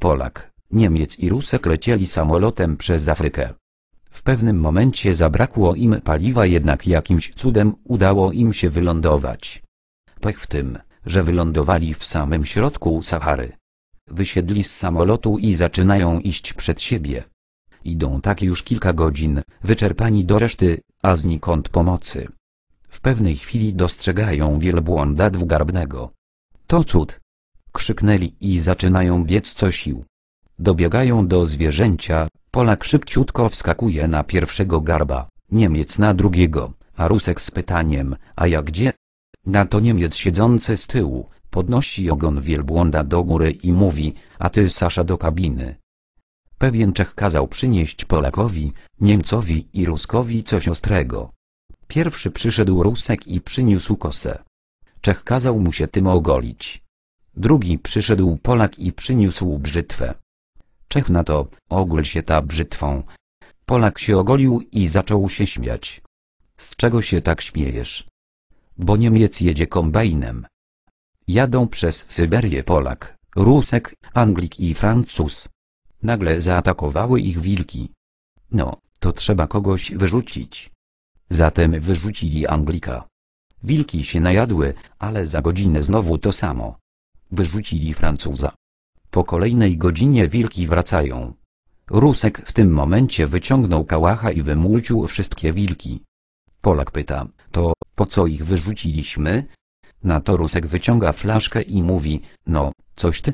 Polak, Niemiec i Rusek lecieli samolotem przez Afrykę. W pewnym momencie zabrakło im paliwa jednak jakimś cudem udało im się wylądować. Pech w tym, że wylądowali w samym środku Sahary. Wysiedli z samolotu i zaczynają iść przed siebie. Idą tak już kilka godzin, wyczerpani do reszty, a znikąd pomocy. W pewnej chwili dostrzegają wielbłąda dwugarbnego. To cud! Krzyknęli i zaczynają biec co sił. Dobiegają do zwierzęcia, Polak szybciutko wskakuje na pierwszego garba, Niemiec na drugiego, a Rusek z pytaniem, a jak gdzie? Na to Niemiec siedzący z tyłu, podnosi ogon wielbłąda do góry i mówi, a ty Sasza do kabiny. Pewien Czech kazał przynieść Polakowi, Niemcowi i Ruskowi coś ostrego. Pierwszy przyszedł Rusek i przyniósł kosę. Czech kazał mu się tym ogolić. Drugi przyszedł Polak i przyniósł brzytwę. Czech na to, ogól się ta brzytwą. Polak się ogolił i zaczął się śmiać. Z czego się tak śmiejesz? Bo Niemiec jedzie kombajnem. Jadą przez Syberię Polak, Rusek, Anglik i Francuz. Nagle zaatakowały ich wilki. No, to trzeba kogoś wyrzucić. Zatem wyrzucili Anglika. Wilki się najadły, ale za godzinę znowu to samo. Wyrzucili Francuza. Po kolejnej godzinie wilki wracają. Rusek w tym momencie wyciągnął kałacha i wymulcił wszystkie wilki. Polak pyta, to po co ich wyrzuciliśmy? Na to Rusek wyciąga flaszkę i mówi, no, coś ty?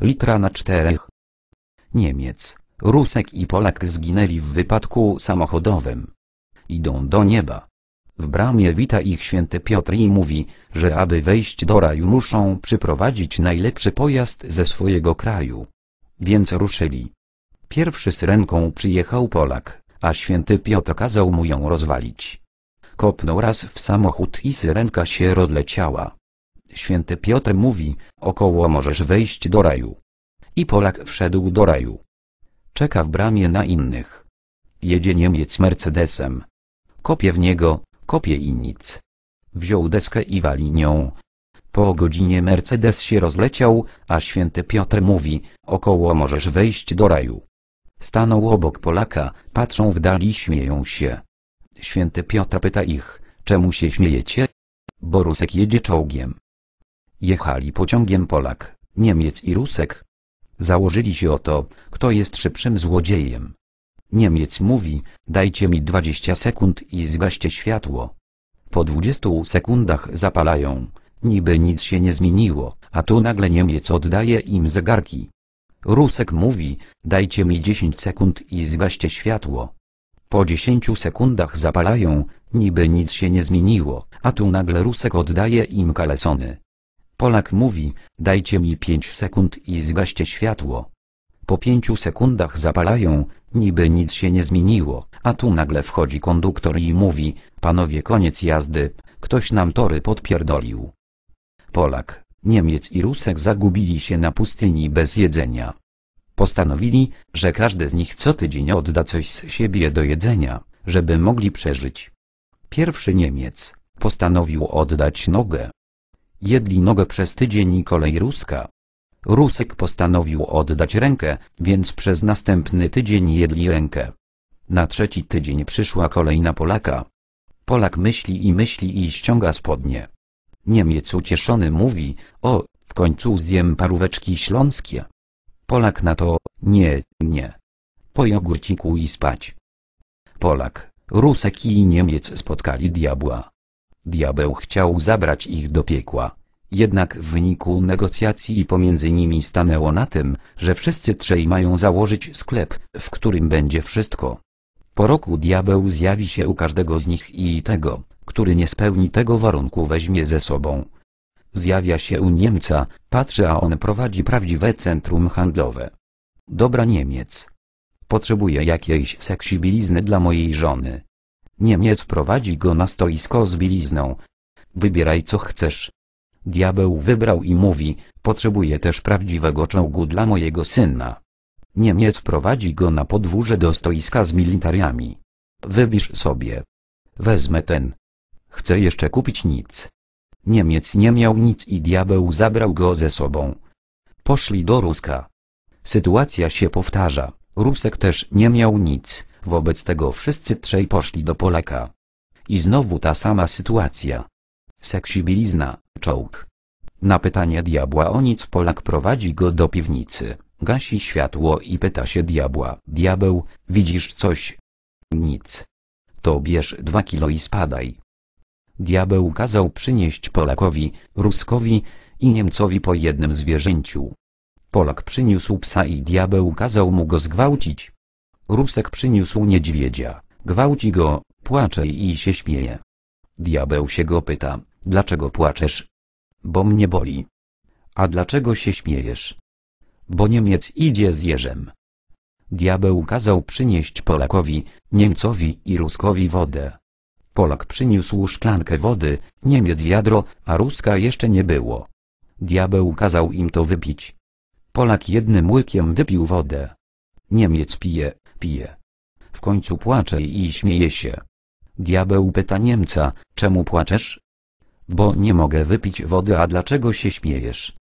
Litra na czterech. Niemiec, Rusek i Polak zginęli w wypadku samochodowym. Idą do nieba. W bramie wita ich święty Piotr i mówi, że aby wejść do raju muszą przyprowadzić najlepszy pojazd ze swojego kraju. Więc ruszyli. Pierwszy z ręką przyjechał Polak, a święty Piotr kazał mu ją rozwalić. Kopnął raz w samochód i syrenka się rozleciała. Święty Piotr mówi, około możesz wejść do raju. I Polak wszedł do raju. Czeka w bramie na innych. Jedzie Niemiec Mercedesem. Kopie w niego, kopie i nic. Wziął deskę i wali nią. Po godzinie Mercedes się rozleciał, a święty Piotr mówi, około możesz wejść do raju. Stanął obok Polaka, patrzą w dali śmieją się. Święty Piotr pyta ich, czemu się śmiejecie? Bo Rusek jedzie czołgiem. Jechali pociągiem Polak, Niemiec i Rusek. Założyli się o to, kto jest szybszym złodziejem. Niemiec mówi, dajcie mi 20 sekund i zgaście światło. Po 20 sekundach zapalają, niby nic się nie zmieniło, a tu nagle Niemiec oddaje im zegarki. Rusek mówi, dajcie mi 10 sekund i zgaście światło. Po 10 sekundach zapalają, niby nic się nie zmieniło, a tu nagle Rusek oddaje im kalesony. Polak mówi, dajcie mi 5 sekund i zgaście światło. Po pięciu sekundach zapalają, niby nic się nie zmieniło, a tu nagle wchodzi konduktor i mówi, panowie koniec jazdy, ktoś nam tory podpierdolił. Polak, Niemiec i Rusek zagubili się na pustyni bez jedzenia. Postanowili, że każdy z nich co tydzień odda coś z siebie do jedzenia, żeby mogli przeżyć. Pierwszy Niemiec postanowił oddać nogę. Jedli nogę przez tydzień i kolej ruska. Rusek postanowił oddać rękę, więc przez następny tydzień jedli rękę. Na trzeci tydzień przyszła kolej na Polaka. Polak myśli i myśli i ściąga spodnie. Niemiec ucieszony mówi, o, w końcu zjem paróweczki śląskie. Polak na to, nie, nie. Po jogurciku i spać. Polak, Rusek i Niemiec spotkali diabła. Diabeł chciał zabrać ich do piekła. Jednak w wyniku negocjacji pomiędzy nimi stanęło na tym, że wszyscy trzej mają założyć sklep, w którym będzie wszystko. Po roku diabeł zjawi się u każdego z nich i tego, który nie spełni tego warunku weźmie ze sobą. Zjawia się u Niemca, patrzy a on prowadzi prawdziwe centrum handlowe. Dobra Niemiec. Potrzebuję jakiejś seksi dla mojej żony. Niemiec prowadzi go na stoisko z bielizną. Wybieraj co chcesz. Diabeł wybrał i mówi, potrzebuję też prawdziwego czołgu dla mojego syna. Niemiec prowadzi go na podwórze do stoiska z militariami. Wybierz sobie. Wezmę ten. Chcę jeszcze kupić nic. Niemiec nie miał nic i diabeł zabrał go ze sobą. Poszli do Ruska. Sytuacja się powtarza. Rusek też nie miał nic, wobec tego wszyscy trzej poszli do Polaka. I znowu ta sama sytuacja. Seksibilizna, czołg. Na pytanie diabła o nic Polak prowadzi go do piwnicy, gasi światło i pyta się diabła. Diabeł, widzisz coś? Nic. To bierz dwa kilo i spadaj. Diabeł kazał przynieść Polakowi, Ruskowi i Niemcowi po jednym zwierzęciu. Polak przyniósł psa i diabeł kazał mu go zgwałcić. Rusek przyniósł niedźwiedzia, gwałci go, płacze i się śmieje. Diabeł się go pyta, dlaczego płaczesz? Bo mnie boli. A dlaczego się śmiejesz? Bo Niemiec idzie z jeżem. Diabeł kazał przynieść Polakowi, Niemcowi i Ruskowi wodę. Polak przyniósł szklankę wody, Niemiec wiadro, a Ruska jeszcze nie było. Diabeł kazał im to wypić. Polak jednym łykiem wypił wodę. Niemiec pije, pije. W końcu płacze i śmieje się. Diabeł pyta Niemca, czemu płaczesz? Bo nie mogę wypić wody, a dlaczego się śmiejesz?